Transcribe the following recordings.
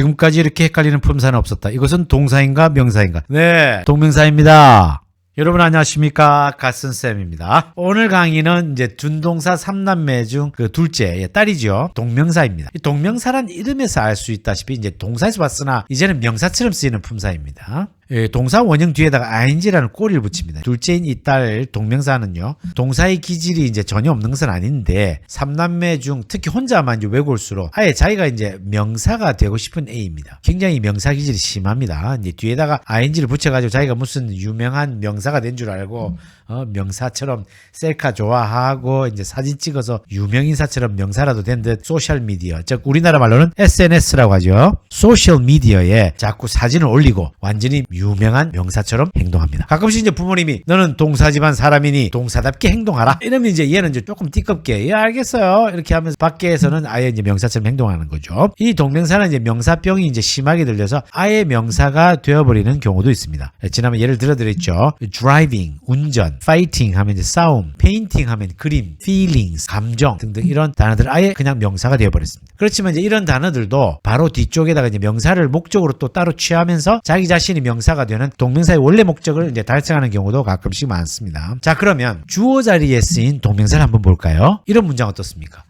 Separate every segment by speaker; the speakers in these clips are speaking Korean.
Speaker 1: 지금까지 이렇게 헷갈리는 품사는 없었다. 이것은 동사인가 명사인가? 네, 동명사입니다. 여러분 안녕하십니까 가슨쌤입니다 오늘 강의는 이제 준동사 3남매 중 그 둘째 예, 딸이죠 동명사입니다 이 동명사란 이름에서 알 수 있다시피 이제 동사에서 봤으나 이제는 명사처럼 쓰이는 품사입니다 예, 동사 원형 뒤에다가 ing라는 꼬리를 붙입니다. 둘째인 이 딸 동명사는요. 동사의 기질이 이제 전혀 없는 것은 아닌데 삼남매 중 특히 혼자만 이제 외골수록 아예 자기가 이제 명사가 되고 싶은 A입니다. 굉장히 명사 기질이 심합니다. 이제 뒤에다가 ing를 붙여가지고 자기가 무슨 유명한 명사가 된 줄 알고 어, 명사처럼 셀카 좋아하고 이제 사진 찍어서 유명 인사처럼 명사라도 된 듯 소셜 미디어 즉 우리나라 말로는 SNS라고 하죠. 소셜 미디어에 자꾸 사진을 올리고 완전히 유명한 명사처럼 행동합니다. 가끔씩 이제 부모님이 너는 동사지만 사람이니 동사답게 행동하라. 이러면 이제 얘는 이제 조금 띠껍게 예 알겠어요 이렇게 하면서 밖에서는 아예 이제 명사처럼 행동하는 거죠. 이 동명사는 이제 명사병이 이제 심하게 들려서 아예 명사가 되어버리는 경우도 있습니다. 지난번 예를 들어드렸죠. driving 운전, fighting 하면 이제 싸움, painting 하면 그림, feelings 감정 등등 이런 단어들 아예 그냥 명사가 되어버렸습니다. 그렇지만 이제 이런 단어들도 바로 뒤쪽에다가 이제 명사를 목적으로 또 따로 취하면서 자기 자신이 명사 가 되는 동명사의 원래 목적을 이제 달성하는 경우도 가끔씩 많습니다. 자 그러면 주어 자리에 쓰인 동명사를 한번 볼까요? 이런 문장 어떻습니까?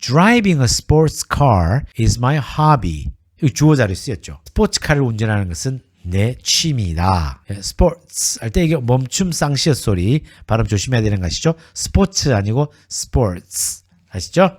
Speaker 1: Driving a sports car is my hobby. 이 주어 자리에 쓰였죠. 스포츠카를 운전하는 것은 내 취미다. 예, 스포츠 할 때 이게 멈춤 쌍시읒 소리 발음 조심해야 되는 거 아시죠? 스포츠 아니고 스포츠 아시죠?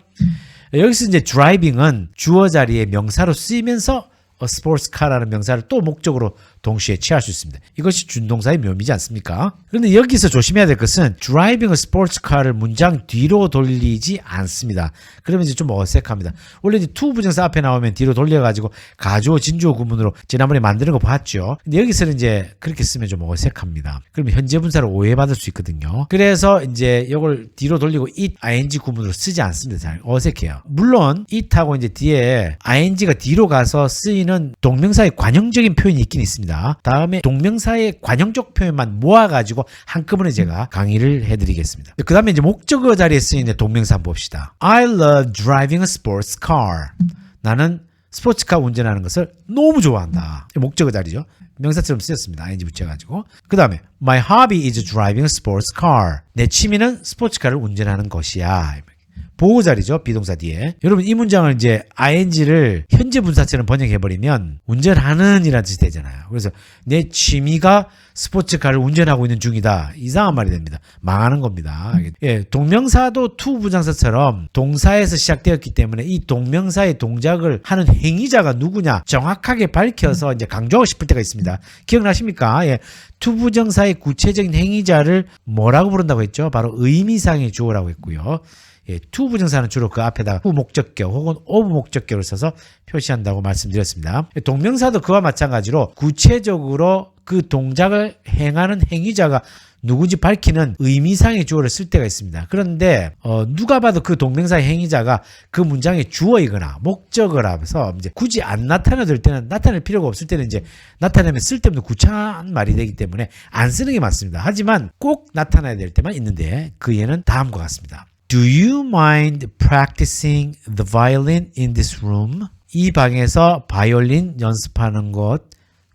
Speaker 1: 여기서 이제 드라이빙은 주어 자리에 명사로 쓰이면서 어, 스포츠카라는 명사를 또 목적으로 동시에 취할 수 있습니다. 이것이 준동사의 묘미지 않습니까? 그런데 여기서 조심해야 될 것은 sports car를 문장 뒤로 돌리지 않습니다. 그러면 이제 좀 어색합니다. 원래 이제 to 부정사 앞에 나오면 뒤로 돌려가지고 가주어 진주어 구문으로 지난번에 만드는 거 봤죠. 근데 여기서는 이제 그렇게 쓰면 좀 어색합니다. 그러면 현재 분사를 오해받을 수 있거든요. 그래서 이제 이걸 뒤로 돌리고 it ing 구문으로 쓰지 않습니다. 잘 어색해요. 물론 it하고 이제 뒤에 ing가 뒤로 가서 쓰이는 동명사의 관형적인 표현이 있긴 있습니다. 다음에 동명사의 관형적 표현만 모아가지고 한꺼번에 제가 강의를 해드리겠습니다. 그 다음에 이제 목적어 자리에 쓰이는 동명사 한번 봅시다. I love driving a sports car. 나는 스포츠카 운전하는 것을 너무 좋아한다. 목적어 자리죠. 명사처럼 쓰였습니다. ing 붙여가지고. 그 다음에 My hobby is driving a sports car. 내 취미는 스포츠카를 운전하는 것이야. 보호 자리죠. 비동사 뒤에. 여러분 이 문장을 이제 ing를 현재 분사처럼 번역해버리면 운전하는 이라는 뜻이 되잖아요. 그래서 내 취미가 스포츠카를 운전하고 있는 중이다. 이상한 말이 됩니다. 망하는 겁니다. 예, 동명사도 to 부정사처럼 동사에서 시작되었기 때문에 이 동명사의 동작을 하는 행위자가 누구냐 정확하게 밝혀서 이제 강조하고 싶을 때가 있습니다. 기억나십니까? 예. to 부정사의 구체적인 행위자를 뭐라고 부른다고 했죠? 바로 의미상의 주어라고 했고요. 예, to 부정사는 주로 그 앞에다가 후 목적격 혹은 of 목적격을 써서 표시한다고 말씀드렸습니다. 동명사도 그와 마찬가지로 구체적으로 그 동작을 행하는 행위자가 누구지 밝히는 의미상의 주어를 쓸 때가 있습니다. 그런데 어, 누가 봐도 그 동명사의 행위자가 그 문장의 주어이거나 목적어라서 이제 굳이 안 나타내들 때는 나타낼 필요가 없을 때는 이제 나타내면 쓸데없는 구차한 말이 되기 때문에 안 쓰는 게 맞습니다. 하지만 꼭 나타나야 될 때만 있는데 그 예는 다음과 같습니다. Do you mind practicing the violin in this room? 이 방에서 바이올린 연습하는 것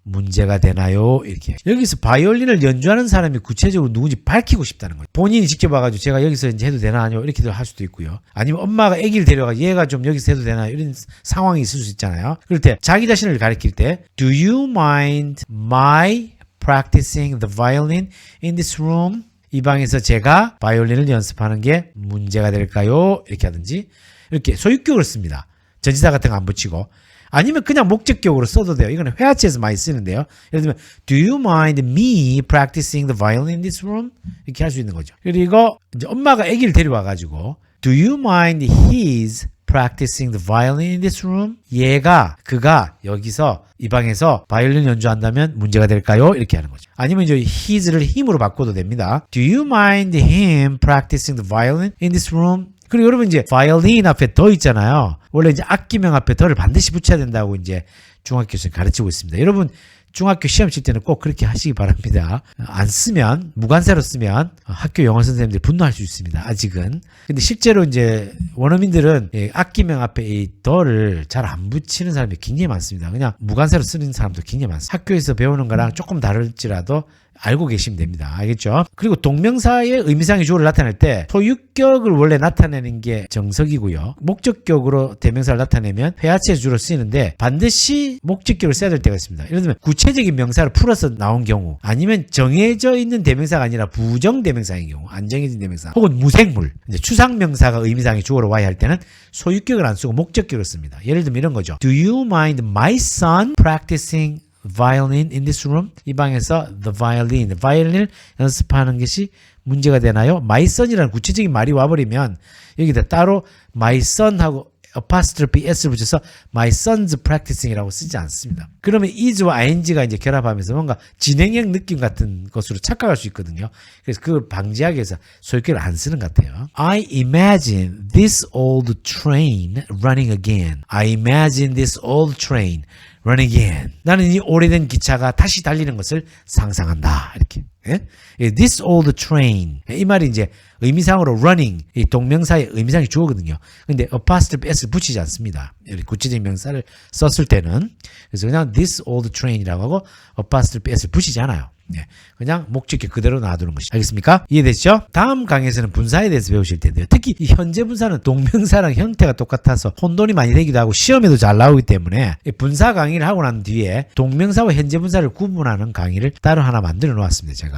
Speaker 1: 문제가 되나요? 이렇게. 여기서 바이올린을 연주하는 사람이 구체적으로 누군지 밝히고 싶다는 거예요. 본인이 직접 와가지고 제가 여기서 이제 해도 되나요? 이렇게도 할 수도 있고요. 아니면 엄마가 아기를 데려가 얘가 좀 여기서 해도 되나요? 이런 상황이 있을 수 있잖아요. 그럴 때 자기 자신을 가리킬 때 Do you mind my practicing the violin in this room? 이 방에서 제가 바이올린을 연습하는 게 문제가 될까요? 이렇게 하든지 이렇게 소유격을 씁니다. 전치사 같은 거 안 붙이고 아니면 그냥 목적격으로 써도 돼요. 이거는 회화체에서 많이 쓰는데요. 예를 들면 Do you mind me practicing the violin in this room? 이렇게 할 수 있는 거죠. 그리고 이제 엄마가 아기를 데려와 가지고 Do you mind his practicing the violin in this room? 얘가 그가 여기서 이 방에서 바이올린 연주한다면 문제가 될까요? 이렇게 하는 거죠. 아니면 이제 his를 힘으로 바꿔도 됩니다. Do you mind him practicing the violin in this room? 그리고 여러분 이제 violin 앞에 더 있잖아요. 원래 이제 악기명 앞에 더를 반드시 붙여야 된다고 이제 중학교 교수님 가르치고 있습니다. 여러분 중학교 시험 칠 때는 꼭 그렇게 하시기 바랍니다. 안 쓰면 무관사로 쓰면 학교 영어 선생님들이 분노할 수 있습니다. 아직은. 근데 실제로 이제 원어민들은 이 악기명 앞에 이 더를 잘 안 붙이는 사람이 굉장히 많습니다. 그냥 무관사로 쓰는 사람도 굉장히 많습니다. 학교에서 배우는 거랑 조금 다를지라도 알고 계시면 됩니다. 알겠죠? 그리고 동명사의 의미상의 주어를 나타낼 때 소유격을 원래 나타내는 게 정석이고요. 목적격으로 대명사를 나타내면 회화체에서 주로 쓰이는데 반드시 목적격을 써야 될 때가 있습니다. 예를 들면 구체적인 명사를 풀어서 나온 경우 아니면 정해져 있는 대명사가 아니라 부정 대명사인 경우 안 정해진 대명사 혹은 무생물 이제 추상 명사가 의미상의 주어로 와야 할 때는 소유격을 안 쓰고 목적격을 씁니다. 예를 들면 이런 거죠. Do you mind my son practicing violin in this room? 이 방에서 the violin, violin 연습하는 것이 문제가 되나요? my son이라는 구체적인 말이 와버리면 여기다 따로 my son하고 apostrophe s를 붙여서 my son's practicing이라고 쓰지 않습니다. 그러면 is와 ing가 이제 결합하면서 뭔가 진행형 느낌 같은 것으로 착각할 수 있거든요. 그래서 그걸 방지하기 위해서 소유격을 안 쓰는 것 같아요. I imagine this old train running again. I imagine this old train running again. 나는 이 오래된 기차가 다시 달리는 것을 상상한다. 이렇게. 예? 예, This old train. 이 말이 이제 의미상으로 running, 이 동명사의 의미상이 주어거든요. 근데 apostrophe s 붙이지 않습니다. 구체적인 명사를 썼을 때는. 그래서 그냥 this old train이라고 하고 apostrophe s 붙이지 않아요. 예, 그냥 목적격 그대로 놔두는 것이 알겠습니까? 이해되시죠? 다음 강의에서는 분사에 대해서 배우실 텐데요. 특히 이 현재 분사는 동명사랑 형태가 똑같아서 혼돈이 많이 되기도 하고 시험에도 잘 나오기 때문에 이 분사 강의를 하고 난 뒤에 동명사와 현재 분사를 구분하는 강의를 따로 하나 만들어 놓았습니다. 제가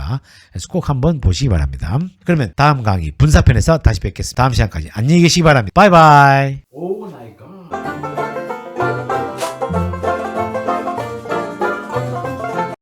Speaker 1: 그래서 꼭 한번 보시기 바랍니다. 그러면 다음 강의 분사편에서 다시 뵙겠습니다. 다음 시간까지 안녕히 계시기 바랍니다. 바이바이.